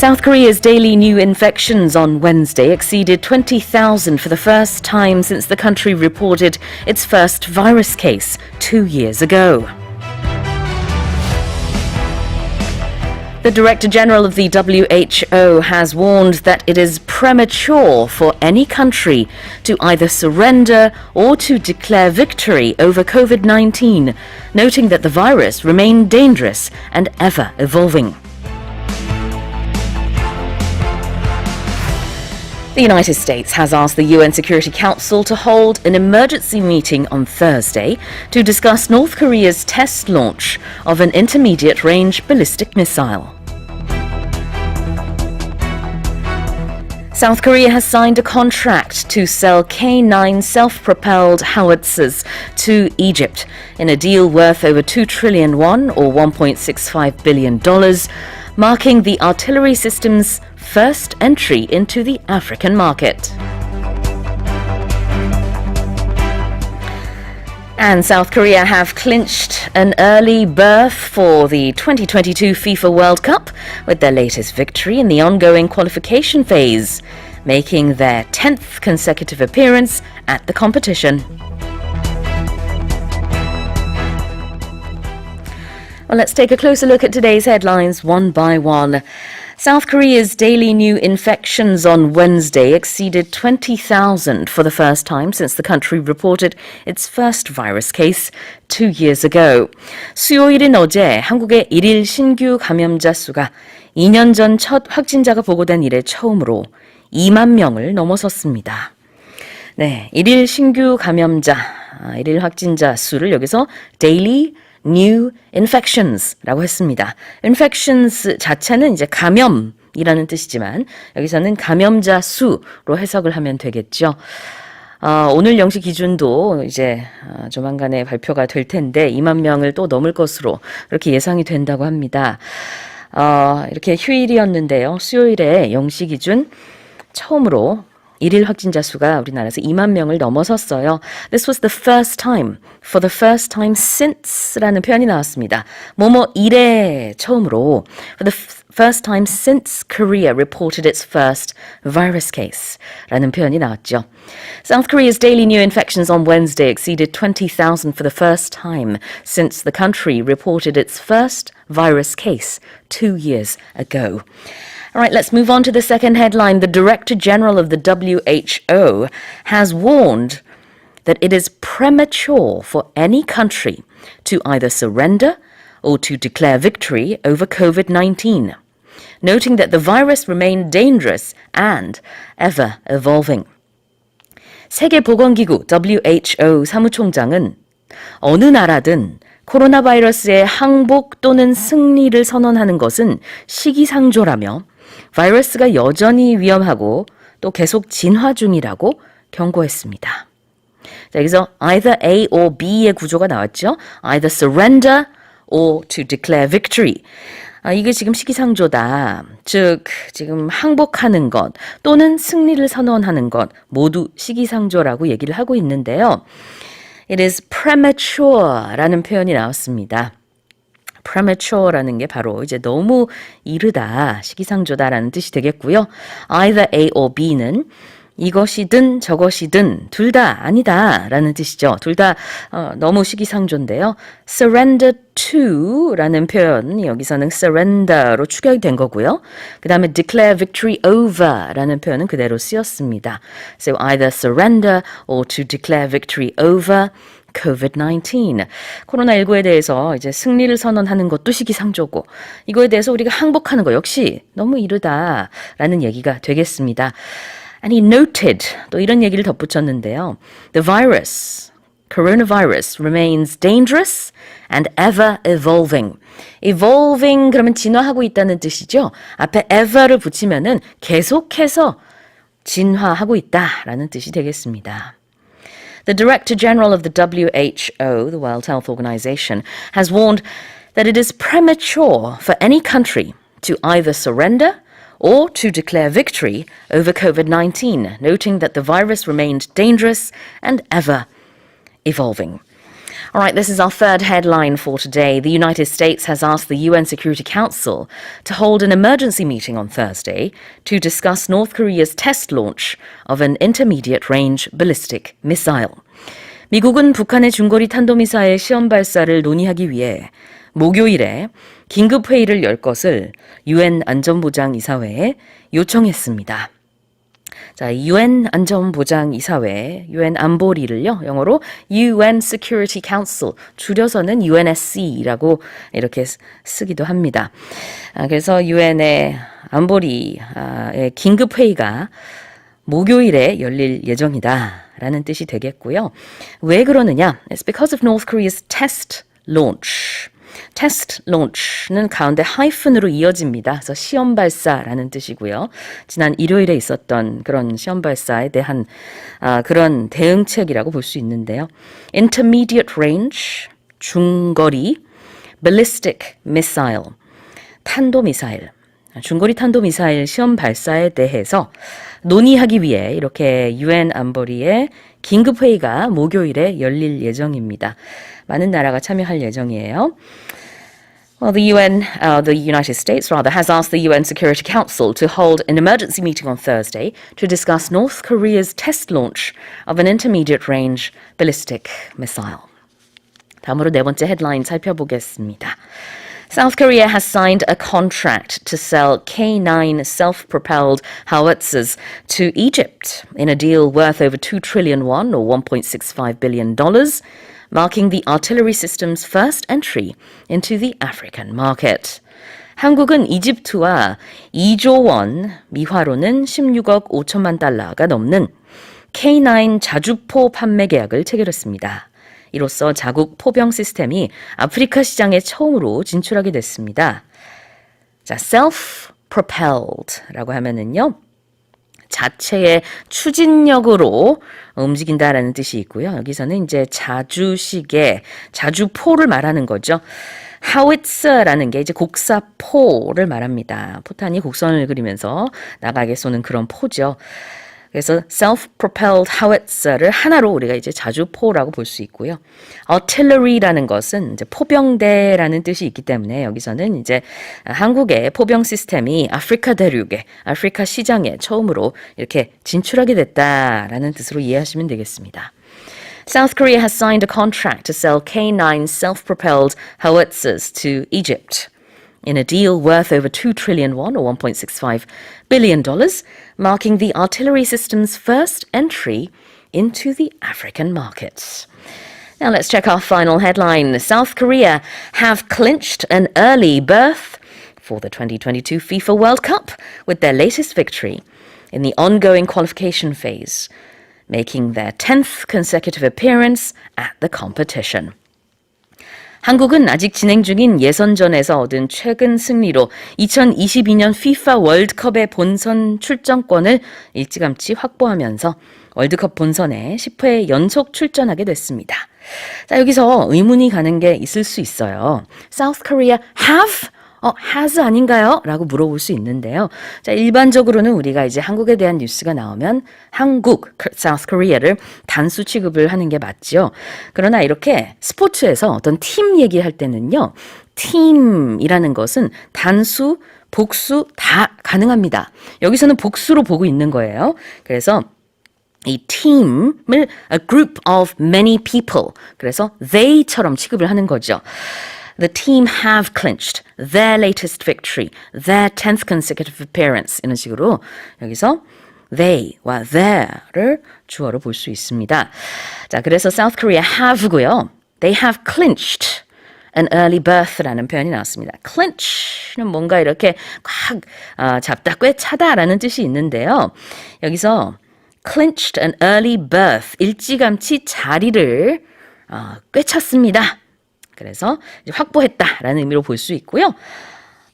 South Korea's daily new infections on Wednesday exceeded 20,000 for the first time since the country reported its first virus case two years ago. The Director General of the WHO has warned that it is premature for any country to either surrender or to declare victory over COVID 19, noting that the virus remained dangerous and ever evolving. The United States has asked the UN Security Council to hold an emergency meeting on Thursday to discuss North Korea's test launch of an intermediate range ballistic missile. South Korea has signed a contract to sell K 9 self propelled howitzers to Egypt in a deal worth over 2 trillion won or $1.65 billion, marking the artillery system's first entry into the African market. And South Korea have clinched an early berth for the 2022 FIFA World Cup with their latest victory in the ongoing qualification phase, making their 10th consecutive appearance at the competition. Well, let's take a closer look at today's headlines one by one. South Korea's daily new infections on Wednesday exceeded 20,000 for the first time since the country reported its first virus case two years ago. 수요일인 어제 한국의 일일 신규 감염자 수가 2년 전 첫 확진자가 보고된 이래 처음으로 2만 명을 넘어섰습니다. 네, 일일 신규 감염자, 일일 확진자 수를 여기서 daily new infections라고 했습니다. infections 자체는 이제 감염 이라는 뜻이지만 여기서는 감염자 수로 해석을 하면 되겠죠. 어, 오늘 영시 기준도 이제 어, 조만간에 발표가 될 텐데 2만 명을 또 넘을 것으로 그렇게 예상이 된다고 합니다. 어, 이렇게 휴일이었는데요. 수요일에 영시 기준 처음으로 일일 확진자 수가 우리나라에서 2만 명을 넘어섰어요. This was the first time, for the first time since라는 표현이 나왔습니다. 뭐뭐 이래 처음으로 for the first time since Korea reported its first virus case 라는 표현이 나왔죠. South Korea's daily new infections on Wednesday exceeded 20,000 for the first time since the country reported its first virus case two years ago. All right, let's move on to the second headline. The Director General of the WHO has warned that it is premature for any country to either surrender or to declare victory over COVID 19, noting that the virus remained dangerous and ever evolving. 세계보건기구 WHO 사무총장은 어느 나라든 코로나 바이러스의 항복 또는 승리를 선언하는 것은 시기상조라며 바이러스가 여전히 위험하고 또 계속 진화 중이라고 경고했습니다. 자, 여기서 either A or B의 구조가 나왔죠. either surrender or to declare victory. 아, 이게 지금 시기상조다. 즉, 지금 항복하는 것 또는 승리를 선언하는 것 모두 시기상조라고 얘기를 하고 있는데요. It is premature라는 표현이 나왔습니다. Premature라는 게 바로 이제 너무 이르다, 시기상조다라는 뜻이 되겠고요. either A or B는 이것이든 저것이든 둘 다 아니다 라는 뜻이죠. 둘다 어, 너무 시기상조인데요. surrender to 라는 표현 여기서는 surrender로 추격이 된 거고요. 그 다음에 declare victory over 라는 표현은 그대로 쓰였습니다. So either surrender or to declare victory over COVID-19. 코로나19에 대해서 이제 승리를 선언하는 것도 시기상조고, 이거에 대해서 우리가 항복하는 거 역시 너무 이르다라는 얘기가 되겠습니다. He noted, 또 이런 얘기를 덧붙였는데요. The virus, coronavirus, remains dangerous and ever evolving. evolving 그러면 진화하고 있다는 뜻이죠. 앞에 ever를 붙이면은 계속해서 진화하고 있다라는 뜻이 되겠습니다. The Director General of the WHO, the World Health Organization, has warned that it is premature for any country to either surrender or to declare victory over COVID 19, noting that the virus remained dangerous and ever evolving. All right, this is our third headline for today. The United States has asked the UN Security Council to hold an emergency meeting on Thursday to discuss North Korea's test launch of an intermediate range ballistic missile. 미국은 북한의 중거리 탄도미사일 시험 발사를 논의하기 위해 목요일에 긴급 회의를 열 것을 유엔 안전보장 이사회에 요청했습니다. 자, UN 안전보장 이사회, UN 안보리를요, 영어로 UN Security Council, 줄여서는 UNSC라고 이렇게 쓰- 쓰기도 합니다. 아, 그래서 UN의 안보리의 긴급 회의가 목요일에 열릴 예정이다 라는 뜻이 되겠고요. 왜 그러느냐? It's because of North Korea's test launch. Test launch는 가운데 하이픈으로 이어집니다. 그래서 시험 발사라는 뜻이고요. 지난 일요일에 있었던 그런 시험 발사에 대한 아, 그런 대응책이라고 볼 수 있는데요. intermediate range 중거리 ballistic missile 탄도 미사일 중거리 탄도 미사일 시험 발사에 대해서 논의하기 위해 이렇게 유엔 안보리의 긴급 회의가 목요일에 열릴 예정입니다. 많은 나라가 참여할 예정이에요. Well, the UN, uh, the United States rather, has asked the UN Security Council to hold an emergency meeting on Thursday to discuss North Korea's test launch of an intermediate range ballistic missile. 다음으로 네 번째 헤드라인 살펴보겠습니다. South Korea has signed a contract to sell K9 self-propelled howitzers to Egypt in a deal worth over 2 trillion won or 1.65 billion dollars, Marking the artillery system's first entry into the African market. 한국은 이집트와 2조 원, 미화로는 16억 5천만 달러가 넘는 K9 자주포 판매 계약을 체결했습니다. 이로써 자국 포병 시스템이 아프리카 시장에 처음으로 진출하게 됐습니다. 자, self-propelled라고 하면은요. 자체의 추진력으로 움직인다라는 뜻이 있고요. 여기서는 이제 자주식의 자주포를 말하는 거죠. 하위츠라는 게 이제 곡사포를 말합니다. 포탄이 곡선을 그리면서 나가게 쏘는 그런 포죠. 그래서 self-propelled howitzer를 하나로 우리가 이제 자주포라고 볼 수 있고요. artillery라는 것은 이제 포병대라는 뜻이 있기 때문에 여기서는 이제 한국의 포병 시스템이 아프리카 대륙에 아프리카 시장에 처음으로 이렇게 진출하게 됐다라는 뜻으로 이해하시면 되겠습니다. South Korea has signed a contract to sell K9 self-propelled howitzers to Egypt. In a deal worth over 2 trillion won or 1.65 billion dollars, marking the artillery system's first entry into the African markets. Now let's check our final headline. South Korea have clinched an early berth for the 2022 FIFA World Cup with their latest victory in the ongoing qualification phase, making their 10th consecutive appearance at the competition. 한국은 아직 진행 중인 예선전에서 얻은 최근 승리로 2022년 FIFA 월드컵의 본선 출전권을 일찌감치 확보하면서 월드컵 본선에 10회 연속 출전하게 됐습니다. 자, 여기서 의문이 가는 게 있을 수 있어요. South Korea have 어, has 아닌가요? 라고 물어볼 수 있는데요. 자, 일반적으로는 우리가 이제 한국에 대한 뉴스가 나오면 한국, South Korea를 단수 취급을 하는 게 맞죠. 그러나 이렇게 스포츠에서 어떤 팀 얘기할 때는요. 팀이라는 것은 단수, 복수 다 가능합니다. 여기서는 복수로 보고 있는 거예요. 그래서 이 팀을 a group of many people 그래서 they처럼 취급을 하는 거죠. The team have clinched their latest victory, their 10th consecutive appearance 이런 식으로 여기서 they와 their를 주어로 볼 수 있습니다. 자, 그래서 South Korea have고요. They have clinched an early birth라는 표현이 나왔습니다. clinch는 뭔가 이렇게 꽉 아, 잡다 꿰차다라는 뜻이 있는데요. 여기서 clinched an early birth 일찌감치 자리를 어, 꿰찼습니다. 그래서 확보했다라는 의미로 볼 수 있고요.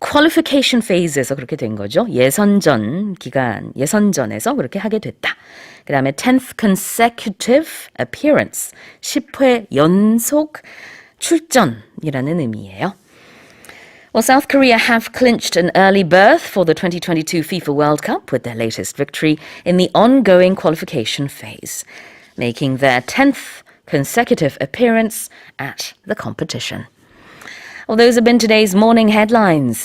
qualification phase에서 그렇게 된 거죠. 예선전 기간, 예선전에서 그렇게 하게 됐다. 그 다음에 10th consecutive appearance, 10회 연속 출전이라는 의미예요. Well, South Korea have clinched an early berth for the 2022 FIFA World Cup with their latest victory in the ongoing qualification phase, making their 10th consecutive appearance at the competition. Well, those have been today's morning headlines.